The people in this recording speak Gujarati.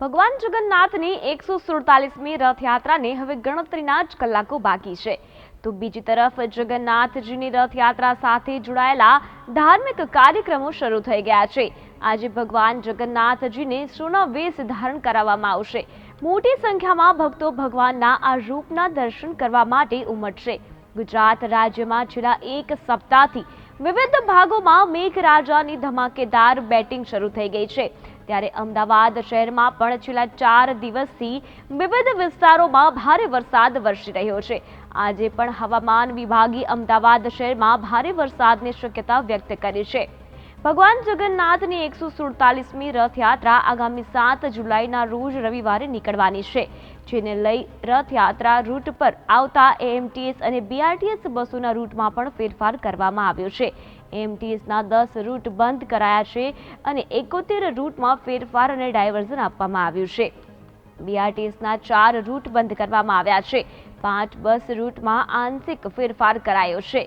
ભગવાન જગન્નાથની એકસો સુડતાલીસમી રથયાત્રાને હવે ગણતરીના જ કલાકો બાકી છે. તો બીજી તરફ જગન્નાથજીની રથયાત્રા સાથે જોડાયેલા ધાર્મિક કાર્યક્રમો શરૂ થઈ ગયા છે. આજે ભગવાન જગન્નાથજીને સોના વેશ ધારણ કરાવવામાં આવશે. મોટી સંખ્યામાં ભક્તો ભગવાનના આ રૂપના દર્શન કરવા માટે ઉમટશે. ગુજરાત રાજ્યમાં છેલ્લા એક સપ્તાહથી વિવિધ ભાગોમાં મેઘરાજાની ધમાકેદાર બેટિંગ શરૂ થઈ ગઈ છે. ત્યારે અમદાવાદ શહેરમાં પણ છેલ્લા ચાર દિવસથી વિવિધ વિસ્તારોમાં ભારે વરસાદ વરસી રહ્યો છે. આજે પણ હવામાન વિભાગે અમદાવાદ શહેરમાં ભારે વરસાદની શક્યતા વ્યક્ત કરી છે. ભગવાન જગન્નાથની એકસો સુડતાલીસમી રથયાત્રા આગામી સાત જુલાઈના રોજ રવિવારે નીકળવાની છે, જેને લઈ રથયાત્રા રૂટ પર આવતા એએમટીએસ અને બીઆરટીએસ બસોના રૂટમાં પણ ફેરફાર કરવામાં આવ્યો છે. એએમટીએસના દસ રૂટ બંધ કરાયા છે અને એકોતેર રૂટમાં ફેરફાર અને ડાયવર્ઝન આપવામાં આવ્યું છે. બીઆરટીએસના ચાર રૂટ બંધ કરવામાં આવ્યા છે. પાંચ બસ રૂટમાં આંશિક ફેરફાર કરાયો છે.